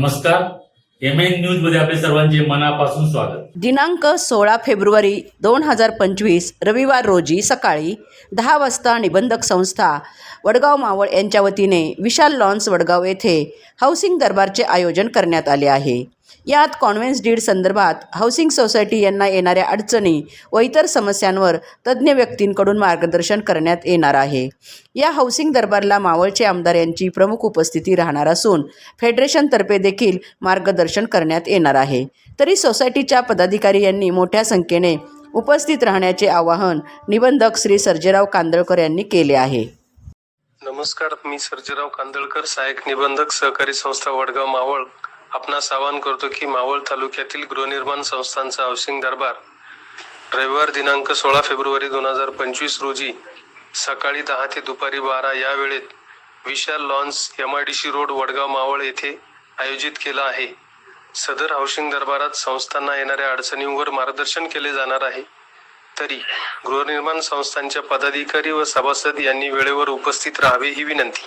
नमस्कार. M N न्यूजमध्ये आपले सर्वांचे मनापासून स्वागत. दिनांक सोळा फेब्रुवारी दोन हजार पंचवीस रविवार रोजी सकाळी दहा वाजता निबंधक संस्था वडगाव मावळ यांच्या वतीने विशाल लॉन्स वडगाव येथे हाऊसिंग दरबारचे आयोजन करण्यात आले आहे. यात कॉन्व्हेन्स डीड संदर्भात हाऊसिंग सोसायटी यांना येणाऱ्या अडचणी व इतर समस्यांवर तज्ज्ञ व्यक्तींकडून मार्गदर्शन करण्यात येणार आहे. या हाऊसिंग दरबारला मावळचे आमदार यांची प्रमुख उपस्थिती राहणार असून फेडरेशनतर्फे देखील मार्गदर्शन करण्यात येणार आहे. तरी सोसायटीच्या पदाधिकारी यांनी मोठ्या संख्येने उपस्थित राहण्याचे आवाहन निबंधक श्री सर्जेराव कांदळकर यांनी केले आहे. नमस्कार मी सर्जेराव कांदळकर सहाय्यक निबंधक सहकारी संस्था वडगाव मावळ. आपणास आवाहन करतो की मावळ तालुक्यातील गृहनिर्माण संस्थांचा हाऊसिंग दरबार रविवार दिनांक सोळा फेब्रुवारी दोन हजार पंचवीस रोजी सकाळी दहा ते दुपारी बारा या वेळेत Vishal lawns M I D C road Vadgaon Maval येथे आयोजित केला आहे. सदर हाऊसिंग दरबारात संस्थांना येणाऱ्या अडचणींवर मार्गदर्शन केले जाणार आहे. तरी गृहनिर्माण संस्थांच्या पदाधिकारी व सभासद यांनी वेळेवर उपस्थित राहावे ही विनंती.